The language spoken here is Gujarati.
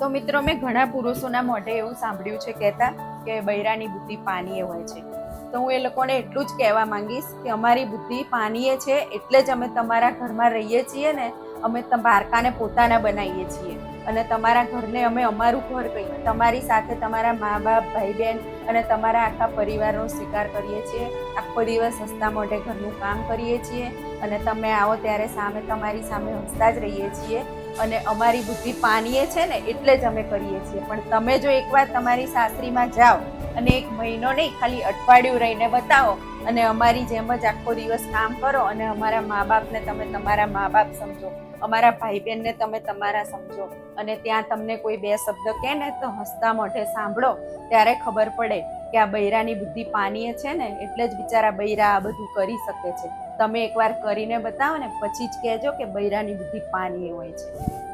તો મિત્રો, મેં ઘણા પુરુષોના મોઢે એવું સાંભળ્યું છે, કહેતા કે બૈરાની બુદ્ધિ પાનીએ હોય છે. તો હું એ લોકોને એટલું જ કહેવા માંગીશ કે અમારી બુદ્ધિ પાનીએ છે, એટલે જ અમે તમારા ઘરમાં રહીએ છીએ ને, અમે બારકાને પોતાના બનાવીએ છીએ. અને તમારા ઘરને અમે અમારું ઘર કહીએ. તમારી સાથે તમારા મા બાપ ભાઈ બહેન અને તમારા આખા પરિવારનો સ્વીકાર કરીએ છીએ. આખો દિવસ હસતા મોઢે ઘરનું કામ કરીએ છીએ અને તમે આવો ત્યારે સામે તમારી સામે હસતા જ રહીએ છીએ. અને અમારી બુદ્ધિ પાનીએ છે ને એટલે જ અમે કરીએ છીએ. પણ તમે જો એકવાર તમારી સાસરીમાં જાઓ અને એક મહિનો નહીં, ખાલી અઠવાડિયું રહીને બતાવો અને અમારી જેમ જ આખો દિવસ કામ કરો અને અમારા મા બાપને તમે તમારા મા બાપ સમજો. અમારા ભાઈ બહેનને તમે તમારા સમજો. અને ત્યાં તમને કોઈ બે શબ્દ કહે ને તો હસતા મોઢે સાંભળો. ત્યારે ખબર પડે કે આ બૈરાની બુદ્ધિ પાનીએ છે ને, એટલે જ બિચારા બૈરા આ બધું કરી શકે છે. તમે એકવાર કરીને બતાવો ને, પછી જ કહેજો કે બૈરાની બુદ્ધિ પાનીએ હોય છે.